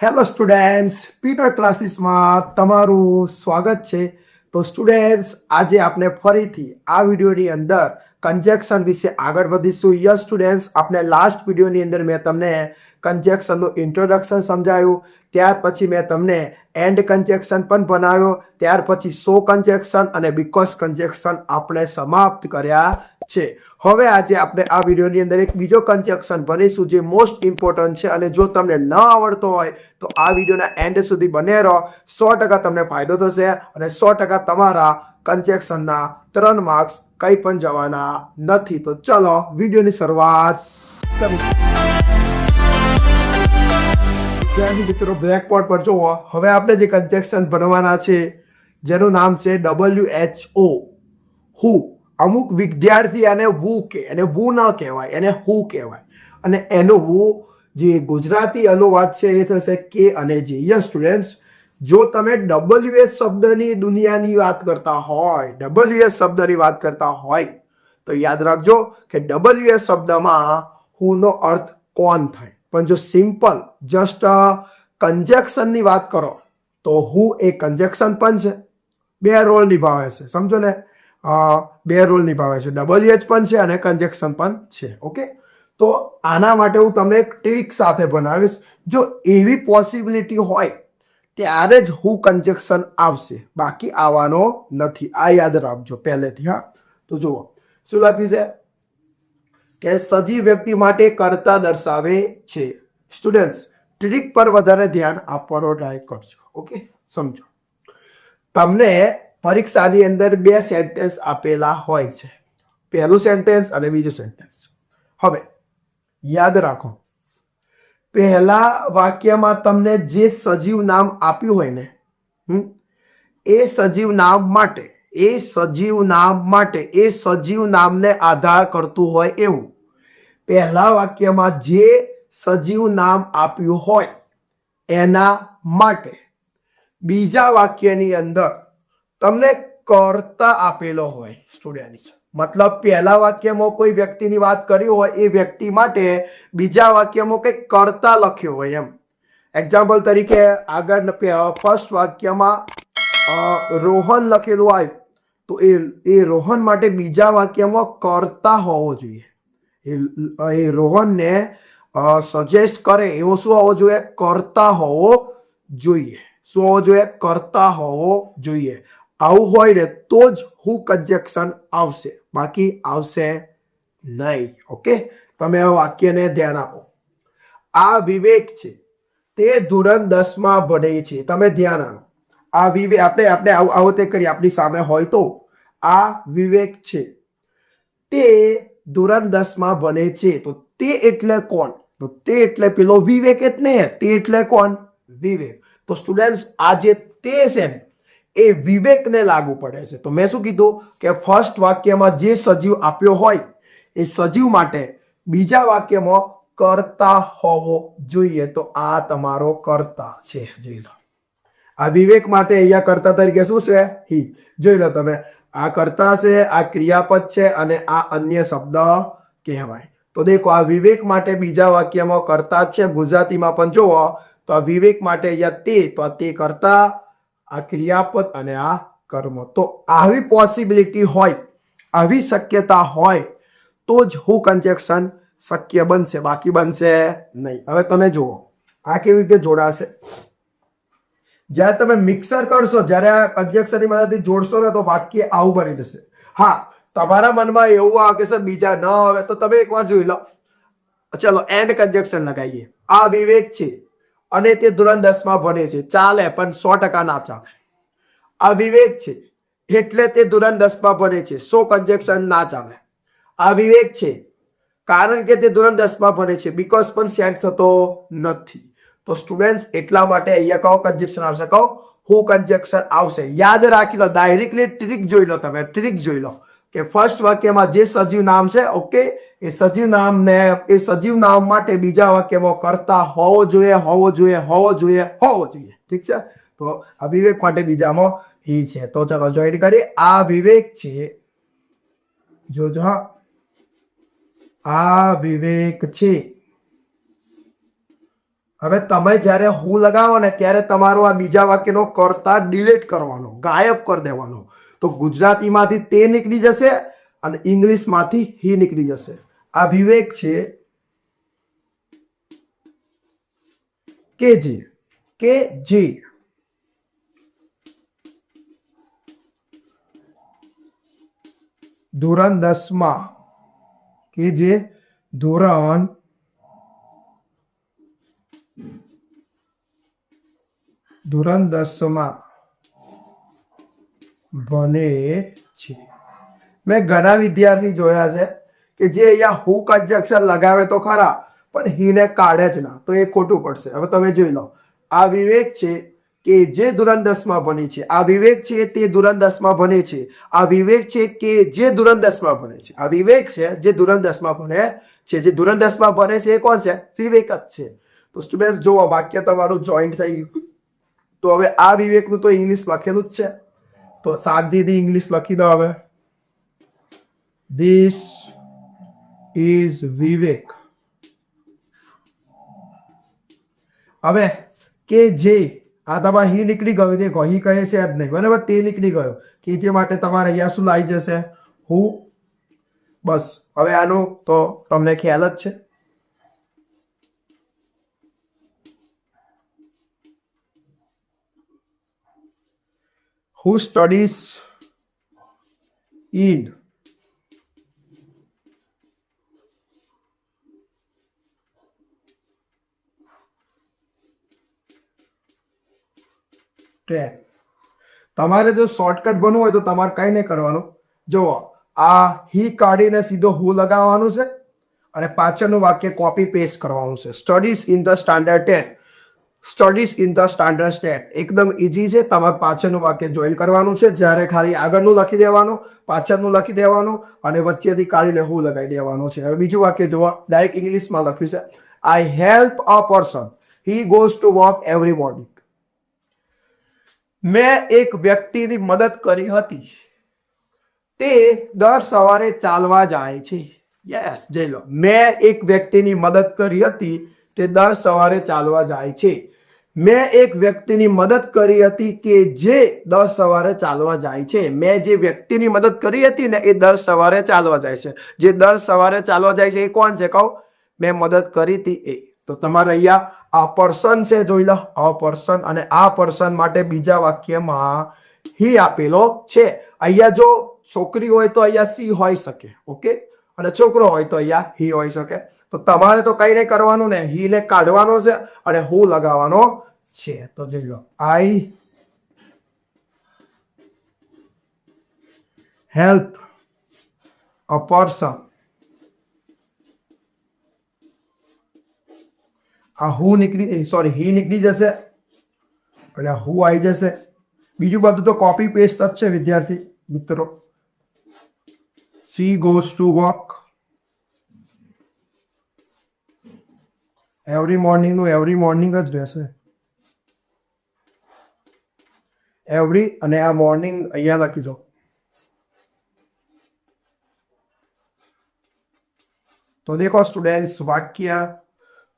Hello students Peter ક્લાસીસમાં તમારું સ્વાગત છે. તો સ્ટુડન્ટ્સ આજે આપણે ફરીથી આ વિડીયોની અંદર કન્જેક્શન વિશે આગળ વધીશું. યસ સ્ટુડન્ટ્સ આપણે લાસ્ટ વિડીયોની અંદર મેં તમને કન્જેક્શનનું ઇન્ટ્રોડક્શન સમજાયું. ત્યાર પછી મેં તમને એન્ડ કન્જેક્શન પણ ભણાવ્યો ત્યાર પછી સો કન્જેક્શન અને બીકોઝ કન્જેક્શન આપણે સમાપ્ત કર્યા છે. હવે આજે આપણે આ વિડીયોની અંદર એક બીજો કન્જેક્શન ભણીશું જે મોસ્ટ ઇમ્પોર્ટન્ટ છે અને જો તમને ન આવડતો હોય, તો આ વિડીયોના એન્ડ સુધી બને રહો. સો ટકા તમને ફાયદો થશે અને સો ટકા તમારા કન્જેક્શનના ત્રણ માર્ક્સ કંઈ પણ જવાના નથી. તો ચલો વિડીયોની શરૂઆત કરીએ વિદ્યાર્થી મિત્રો બ્લેકબોર્ડ પર જુઓ. હવે આપણે જે કન્જેક્શન ભણવાના છે, જેનું નામ છે ડબલ્યુ એચ ઓ હુ અમુક વિદ્યાર્થી એને વુ કે, એને વુ ન કહેવાય, એને હુ કહેવાય. અને એનો વુ જે ગુજરાતી અનુવાદ છે, એ થશે કે અને જે યસ સ્ટુડન્ટ્સ જો તમે ડબલ્યુ એસ શબ્દની દુનિયાની વાત કરતા હોય ડબલ્યુ એસ શબ્દની વાત કરતા હોય, તો યાદ રાખજો કે ડબલ્યુ એસ શબ્દમાં હુનો અર્થ કોણ થાય? પણ જો સિમ્પલ જસ્ટ કન્જેક્શનની વાત કરો, તો હું એ કન્જેક્શન પણ છે. બે રોલ નિભાવે છે. સમજો ને? બે રોલ નિભાવે છે. ડબલ એચ પણ છે અને કન્જેક્શન પણ છે. ઓકે તો આના માટે હું તમને એક ટ્રીક સાથે બનાવીશ. જો એવી પોસિબિલિટી હોય, ત્યારે જ હું કન્જેક્શન આવશે. બાકી આવવાનો નથી. આ યાદ રાખજો પહેલેથી, હા? તો જુઓ. શું લખ્યું છે? કે સજીવ વ્યક્તિ માટે કર્તા દર્શાવે છે. સ્ટુડન્ટ્સ ટ્રીક પર વધારે ધ્યાન આપવાનો ટ્રાય કરજો ઓકે સમજો. તમને પરીક્ષાની અંદર બે સેન્ટેન્સ આપેલા હોય છે. પહેલું સેન્ટેન્સ અને બીજું સેન્ટેન્સ હવે, યાદ રાખો. પહેલા વાક્યમાં તમને જે સજીવ નામ આપ્યું હોય ને એ સજીવ નામ માટે એ સજીવ નામ માટે, એ સજીવ નામને આધાર કરતું હોય એવું. પહેલા વાક્યમાં જે સજીવ નામ આપ્યું હોય, એના માટે. બીજા વાક્યની અંદર, તમને કર્તા આપેલો હોય સ્ટુડન્ટ્સ મતલબ પહેલા વાક્યમાં કોઈ વ્યક્તિની વાત કરી હોય, એ વ્યક્તિ માટે બીજા વાક્યમાં કંઈક કર્તા લખ્યું હોય એમ. એક્ઝામ્પલ તરીકે આગળ ફર્સ્ટ વાક્યમાં રોહન લખેલું હોય, તો એ એ રોહન માટે બીજા વાક્યમાં કરતા હોવો જોઈએ. એ રોહનને સજેસ્ટ કરે એવો શું હોવો જોઈએ? કરતા હોવો જોઈએ. શું હોવો જોઈએ? કરતા હોવો જોઈએ. આવું હોય ને, તો જ હું કન્જેક્શન આવશે. બાકી આવશે નહીં. ઓકે? તમે આ વાક્યને ધ્યાન આપો. આ વિવેક છે. તે ધોરણ દસમાં ભણે છે. તમે ધ્યાન આપો. આ વિવેક, આપણે આપણે આવું આવું તે કરી આપણી સામે હોય તો આ વિવેક છે. તે ધોરણ ભણે છે. તો તે એટલે કોણ? તો તે એટલે પેલો વિવેક જ ને. તે એટલે કોણ? વિવેક. તો સ્ટુડન્ટ્સ આ જે તે છે ને એ વિવેકને લાગુ પડે છે. તો મેં શું કીધું? કે ફર્સ્ટ વાક્યમાં જે સજીવ આપ્યો હોય, એ સજીવ માટે બીજા વાક્યમાં કરતા હોવો જોઈએ. તો આ તમારો કરતા છે. જોઈ લો. આ વિવેક માટે અહીંયા કરતા તરીકે શું છે? હી. જોઈ લો તમે. આ કરતા છે, આ ક્રિયાપદ છે અને આ અન્ય શબ્દ કહેવાય. તો દેખો, આ વિવેક માટે બીજા વાક્યમાં કરતા છે. ગુજરાતીમાં પણ જુઓ, તો આ વિવેક માટે અહીંયા તે, તો તે કરતા, આ ક્રિયાપદ અને આ કર્મ. તો આવી પોસિબિલિટી હોય, આવી શક્યતા હોય, તો જ હું કન્જેક્શન શક્ય બનશે, બાકી બનશે નહીં. હવે તમે જુઓ, આ કેવી રીતે જોડાશે? જ્યારે તમે મિક્સર કરશો, જ્યારે આ કન્જેક્શનની મદદથી જોડશો ને, તો વાક્ય આવું બની જશે. હા, તમારા મનમાં એવું આવે કે સર બીજા ન આવે, તો તમે એકવાર જોઈ લો. ચલો એન્ડ કન્જેક્શન લગાવીએ. આ વિવેક છે અને તે ધોરણ દસમાં ભણે છે. ચાલે, પણ સો ટકા ના ચાલે. આ વિવેક છે એટલે તે ધોરણ દસમાં ભણે છે. સો કન્જેક્શન ના ચાલે. આ વિવેક છે કારણ કે તે ધોરણ દસમાં ભણે છે. બીકોઝ પણ સેટ થતો નથી. તો સ્ટુડન્ટ્સ એટલા માટે અહીંયા કહો કન્જેક્શન આવશે. કહો, હું કન્જેક્શન આવશે. યાદ રાખી લો ડાયરેક્ટલી ટ્રીક જોઈ લો તમે ટ્રીક જોઈ લો. કે ફર્સ્ટ વાક્યમાં જે સજીવ નામ છે ઓકે એ સજીવ નામને, એ સજીવ નામ માટે બીજા વાક્યમાં કરતા હોવો જોઈએ હોવો જોઈએ હોવો જોઈએ હોવો જોઈએ. ઠીક છે? તો આ વિવેક માટે બીજામાં હી છે. તો ચાલો જોઈન કરીએ. આ વિવેક છે. જોજો હા. આ વિવેક છે. હવે તમે જ્યારે હું લગાવો ને ત્યારે તમારો આ બીજા વાક્યનો કરતા ડિલીટ કરવાનો, ગાયબ કરી દેવાનો. તો ગુજરાતીમાંથી તે નીકળી જશે અને ઇંગ્લિશમાંથી હી નીકળી જશે. આ વિવેક છે કે જે કે જે. ધોરણ દસમાં, કે જે ધોરણ ધોરણ દસમાં છે. મેં ઘણા વિદ્યાર્થી જોયા છે કે જે અહીંયા હુ અક્ષર લગાવે તો ખરા, પણ હીને કાઢે જ ના. તો એ ખોટું પડશે. હવે તમે જોઈ લો. આ વિવેક છે કે જે ધોરણ ભણે છે. આ વિવેક છે તે ધોરણ ભણે છે. આ વિવેક છે કે જે ધોરણ ભણે છે. આ વિવેક છે જે ધોરણ દસમાં છે. જે ધોરણ દસમાં છે એ કોણ છે? વિવેક જ છે. તો સ્ટુડન્ટ જુઓ, વાક્ય તમારું જોઈન્ટ થઈ ગયું. તો હવે આ વિવેકનું તો ઇંગ્લિશ લખેલું જ છે. તો શાંતિથી ઇંગ્લિશ લખી દો હવે. ધીસ ઇઝ વિવેક હવે કે જે આ તમારે હી નીકળી ગયું, જે હી કહે છે જ નહીં. બરાબર? તે નીકળી ગયો. કે જે માટે તમારે અહીંયા શું લાવી જશે? હું બસ. હવે આનો તો તમને ખ્યાલ જ છે. Who studies in? Ten. તમારે જો શોર્ટકટ બનવું હોય તો તમારે કંઈ નહીં કરવાનું. જુઓ, આ હી કાઢીને સીધો હું લગાવવાનું છે અને પાછળનું વાક્ય કોપી પેસ્ટ કરવાનું છે. Studies in the standard ten studies in the standard state એકદમ ઇઝી છે. તમારે પાછળનું વાક્ય જોઈન કરવાનું છે. જ્યારે ખાલી આગળનું લખી દેવાનું, પાછળનું લખી દેવાનું અને વચ્ચેથી કાઢીને હું લગાવી દેવાનું છે. હવે બીજું વાક્ય જોવા. ડાયરેક્ટ ઇંગ્લિશમાં લખ્યું છે. I help a person he goes to walk every morning મેં એક વ્યક્તિની મદદ કરી હતી. તે દર સવારે ચાલવા જાય છે. યસ જઈ લો. મેં એક વ્યક્તિની મદદ કરી હતી. તે દર સવારે ચાલવા જાય છે. મેં એક વ્યક્તિની મદદ કરી હતી કે જે દર સવારે ચાલવા જાય છે. મેં જે વ્યક્તિની મદદ કરી હતી ને એ દર સવારે ચાલવા જાય છે. જે દર સવારે ચાલવા જાય છે એ કોણ છે? કહું. મેં મદદ કરી હતી એ. તો તમારે અહીંયા આ પર્સન છે જોઈ લો. આ પર્સન અને આ પર્સન માટે બીજા વાક્યમાં હી આપેલો છે. અહીંયા જો છોકરી હોય તો અહીંયા સી હોઈ શકે. ઓકે? અને છોકરો હોય તો અહીંયા હી હોઈ શકે. તો તમારે તો કઈ નહીં કરવાનું ને હી ને કાઢવાનો છે અને હું લગાવવાનો છે. તો જોઈ લો, આઈ હેલ્પ અ પર્સન. આ હું નીકળી સોરી, હી નીકળી જશે અને હું આવી જશે. બીજું બધું તો કોપી પેસ્ટ જ છે, વિદ્યાર્થી મિત્રો. She goes to walk every મોર્નિંગનું every morning જ રહેશે. એવરી અને આ મોર્નિંગ અહીંયા લખી દો. તો દેખો સ્ટુડન્ટ્સ વાક્ય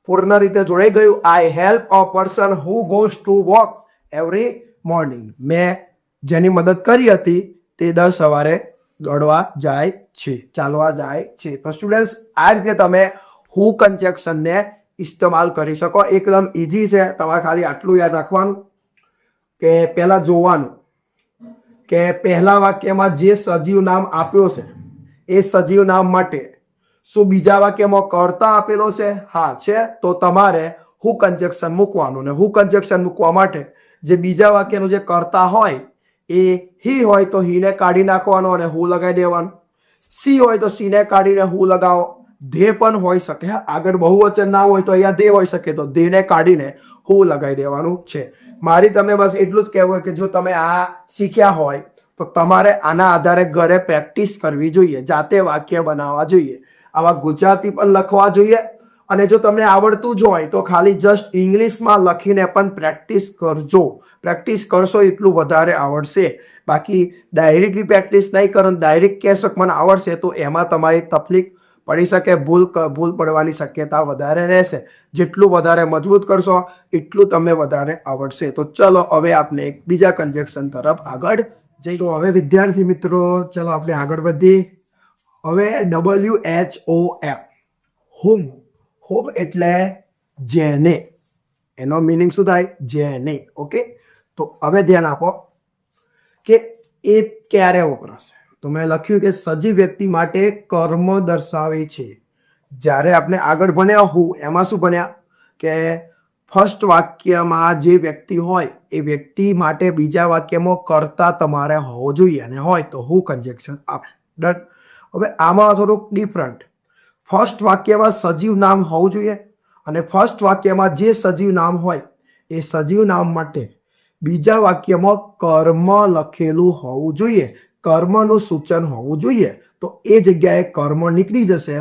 પૂર્ણ રીતે જોડાઈ ગયું. I help a person who goes to walk every morning મેં જેની મદદ કરી હતી તે દર સવારે દોડવા જાય છે, ચાલવા જાય છે. તો સ્ટુડન્ટ્સ આ રીતે તમે હુ કન્જેક્શનને ઇસ્તેમાલ કરી શકો. એકદમ ઇઝી છે. તમારે ખાલી આટલું યાદ રાખવાનું કે પહેલાં જોવાનું કે પહેલા વાક્યમાં જે સજીવ નામ આપ્યો છે, એ સજીવ નામ માટે શું બીજા વાક્યમાં કર્તા આપેલો છે? હા, છે. તો તમારે હુ કન્જેક્શન મૂકવાનું. ને હુ કન્જેક્શન મૂકવા માટે જે બીજા વાક્યનું જે કર્તા હોય, એ હી હોય તો હીને કાઢી નાખવાનો અને હું લગાવી દેવાનું. સી હોય તો સીને કાઢીને હું લગાવો. ધે પણ હોઈ શકે. આગળ બહુવચન ના હોય તો અહીંયા ધે હોઈ શકે. તો ધેને કાઢીને હું લગાવી દેવાનું છે. મારી તમે બસ એટલું જ કહેવું કે જો તમે આ શીખ્યા હોય, તો તમારે આના આધારે ઘરે પ્રેક્ટિસ કરવી જોઈએ. જાતે વાક્ય બનાવવા જોઈએ. આવા ગુજરાતી પણ લખવા જોઈએ. અને જો તમને આવડતું જ હોય, તો ખાલી જસ્ટ ઇંગ્લિશમાં લખીને પણ પ્રેક્ટિસ કરજો. પ્રેક્ટિસ કરશો એટલું વધારે આવડશે. બાકી ડાયરેક્ટલી પ્રેક્ટિસ નહીં કરો ડાયરેક્ટ કહેશો મને આવડશે, તો એમાં તમારી તકલીફ પડી શકે, ભૂલ ભૂલ પડવાની શક્યતા વધારે રહેશે. જેટલું વધારે મજબૂત કરશો, એટલું તમને વધારે આવડશે. તો ચલો, હવે આપણે એક બીજા કન્જેક્શન તરફ આગળ જઈ તો હવે વિદ્યાર્થી મિત્રો, ચલો આપણે આગળ વધીએ હવે W H O M home home એટલે જેને. એનો મિનિંગ શું થાય? જેને. ઓકે તો હવે ધ્યાન આપો કે એ ક્યારે વપરાશે તો મેં લખ્યું કે સજીવ વ્યક્તિ માટે કર્મ દર્શાવે છે. જ્યારે આપણે આગળ ભણ્યા હું એમાં શું ભણ્યા? કે ફર્સ્ટ વાક્યમાં જે વ્યક્તિ હોય, એ વ્યક્તિ માટે બીજા વાક્યમાં કરતા તમારે હોવો જોઈએ અને હોય, તો હું કન્જેક્શન આપ ડન. હવે આમાં થોડુંક ડિફરન્ટ ફર્સ્ટ વાક્યમાં સજીવ નામ હોવું જોઈએ અને ફર્સ્ટ વાક્યમાં જે સજીવ નામ હોય, એ સજીવ નામ માટે બીજા વાક્યમાં કર્મ લખેલું હોવું જોઈએ. કર્મનું સૂચન હોવું જોઈએ, તો એ જગ્યાએ કર્મ નીકળી જશે.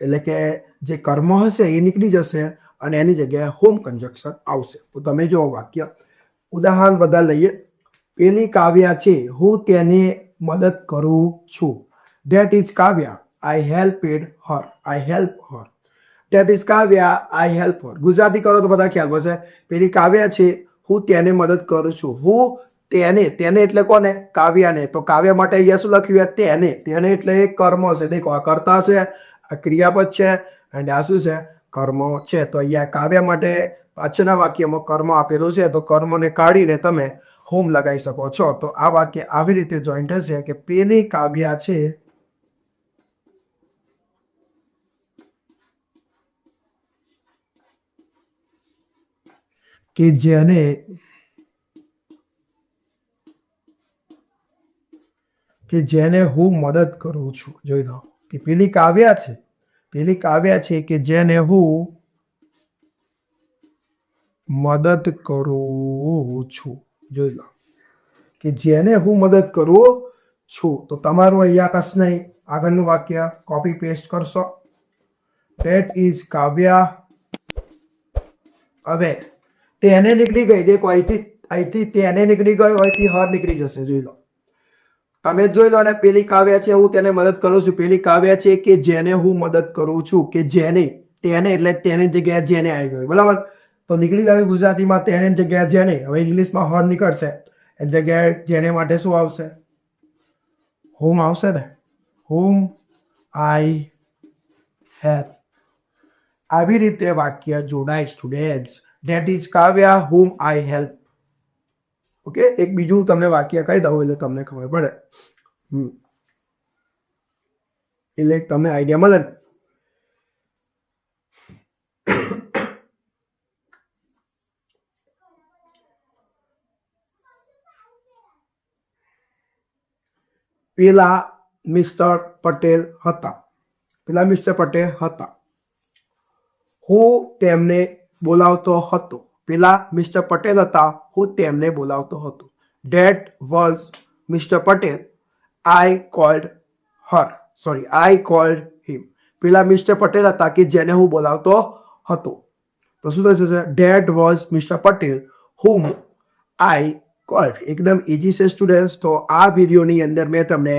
એટલે કે જે કર્મ હશે એ નીકળી જશે અને એની જગ્યાએ હોમ કન્જક્શન આવશે. તો તમે જો વાક્ય. ઉદાહરણ બધા લઈએ. પેલી કાવ્યા છે, હું તેને મદદ કરું છું. That is Kavya. I help it her I help her that is Kavya. I help her Gujarati કરો તો બધા ખ્યાલ પડશે. પેલી કાવ્યા છે, હું તેને મદદ કરું છું. હું તેને તેને એટલે કોને? કાવ્યાને. તો કાવ્ય માટે અહીંયા શું લખ્યું છે? તેને. તેને એટલે એ કર્મ છે. દેખો, આ કર્તા છે, આ ક્રિયાપદ છે, અને આ શું છે? કર્મ છે. તો અહીંયા કાવ્ય માટે પાછળના વાક્યમાં કર્મ આપેલું છે. તો કર્મને કાઢીને તમે હોમ લગાવી શકો છો. તો આ વાક્ય આવી રીતે જોઈન્ટ થશે કે પેલી કાવ્યા છે, કે જેને કે જેને હું મદદ કરું છું. જોઈ લો. કે પેલી કાવ્યા છે. પેલી કાવ્યા છે કે જેને હું મદદ કરું છું. જોઈ લો. કે જેને હું મદદ કરું છું. તો તમારું અહીંયા કશ નહીં આગળનું વાક્ય કોપી પેસ્ટ કરશો. That is Kavya. હવે તેને નીકળી ગઈ. દેખો, અહીંથી અહીંથી તેને નીકળી ગયો, અહીંથી હર નીકળી જશે. જોઈ લો. તમે જોઈ લો અને પેલી કાવ્યા છે, હું તેને મદદ કરું છું. પેલી કાવ્યા છે કે જેને હું મદદ કરું છું, કે જેને, તેને, એટલે તેની જગ્યાએ જેને આવી ગયું. બરાબર? તો નીકળી ગયું ગુજરાતીમાં તેની જગ્યાએ જેને. હવે ઇંગ્લિશમાં હર નીકળશે. એ જગ્યાએ જેને માટે શું આવશે? હોમ આવશે ને? હોમ આઈ હેલ્પ આવી રીતે વાક્ય જોડાય students that is Kavya home I help okay? એક બીજું તમને વાક્ય કહી દઉં એટલે તમને ખબર પડે. એટલે તમને આઈડિયા મળે. પેલા મિસ્ટર પટેલ હતા. પેલા મિસ્ટર પટેલ હતા. હું તેમને બોલાવતો હતો. પેલા મિસ્ટર પટેલ હતા, હું તેમને બોલાવતો હતો. That was mister Patel. I called her sorry I called him પેલા મિસ્ટર પટેલ હતા કે જેને હું બોલાવતો હતો. તો શું થશે? That was mister Patel whom I called એકદમ ઇઝી છે સ્ટુડન્ટ્સ તો આ વિડીયોની અંદર મેં તમને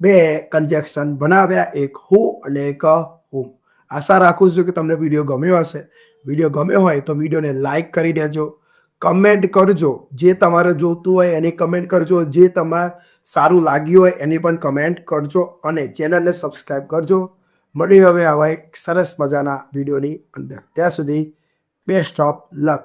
બે કન્જેક્શન બનાવ્યા, એક હું અને એક હુમ આશા રાખું છું કે તમને વીડિયો ગમ્યો હશે. વીડિયો ગમ્યો હોય તો વિડીયોને લાઈક કરી દેજો કમેન્ટ કરજો, જે તમારે જોતું હોય એની કમેન્ટ કરજો, જે તમારે સારું લાગ્યું હોય એની પણ કમેન્ટ કરજો અને ચેનલને સબસ્ક્રાઈબ કરજો. મળી હવે આવા એક સરસ મજાના વિડીયોની અંદર. ત્યાં સુધી બેસ્ટ ઓફ લક